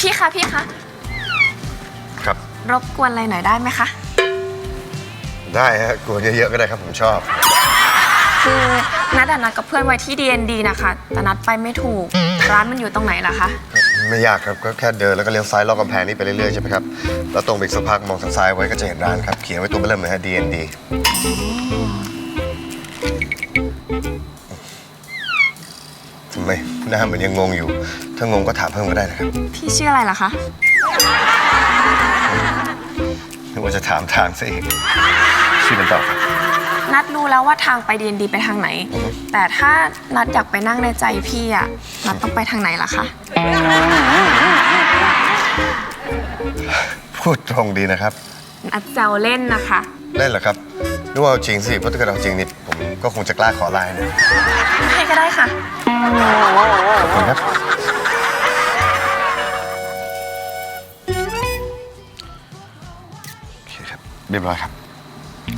พี่คะพี่คะครับ รบกวนอะไรหน่อยได้ไหมคะ ได้ฮะกวนเยอะๆก็ได้ครับผมชอบ คือนัดอะนัดกับเพื่อนไว้ที่ DND นะคะแต่นัดไปไม่ถูก ร้านมันอยู่ตรงไหนล่ะคะ ไม่ยากครับก็แค่เดินแล้วก็เลี้ยวซ้ายลอดกำแพงนี้ไปเรื่อยๆใช่ไหมครับแล้วตรงไปอีกสักพักมองทางซ้ายไว้ก็จะเห็นร้านครับเขียนไว้ตัวเบลเริ่มเลยฮะ DND ทำ ไมหน้าเหมือนยังงงอยู่ ถ้างงก็ถามเพิ่มก็ได้นะครับพี่ชื่ออะไรล่ะคะ นึกว่าจะถามทางซะอีกชื่อเป็นต่อครับ นัดรู้แล้วว่าทางไป DND ไปทางไหนแต่ถ้านัดอยากไปนั่งในใจพี่อะนัดต้องไปทางไหนล่ะคะ พูดตรงดีนะครับ นัดแซวเล่นนะคะเล่นเหรอครับ นึกว่าเอาจริงสิเพราะถ้าเกิดเอาจริงนี่ผมก็คงจะกล้าขอไลน์นะให้ก็ได้ค่ะ ขอบคุณครับ โอเคครับ เรียบร้อยครับ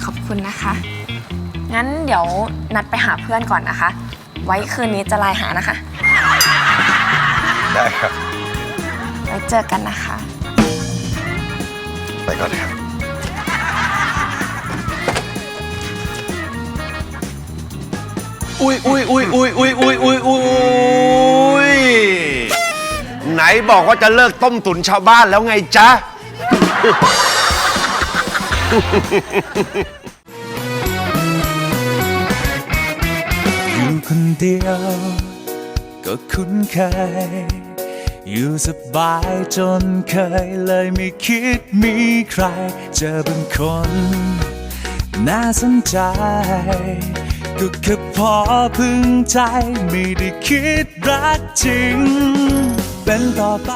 ขอบคุณนะคะ งั้นเดี๋ยวนัดไปหาเพื่อนก่อนนะคะ ไว้คืนนี้จะไลน์หานะคะ ได้ครับ ไว้เจอกันนะคะ ไปก่อนนะครับ อุ้ยอุ้ยอุ้ยอุ้ยอุ้ยอุ้ยอุ้ยอุ้ยไหนบอกว่าจะเลิกต้มตุ๋นชาวบ้านแล้วไงจ๊ะ อยู่คนเดียวก็คุ้นเคย อยู่สบายจนเคยเลยไม่คิดมีใคร เจอบางคน น่าสนใจ ก็แค่พอพึงใจ ไม่ได้คิดรักจริง เป็นต่อไป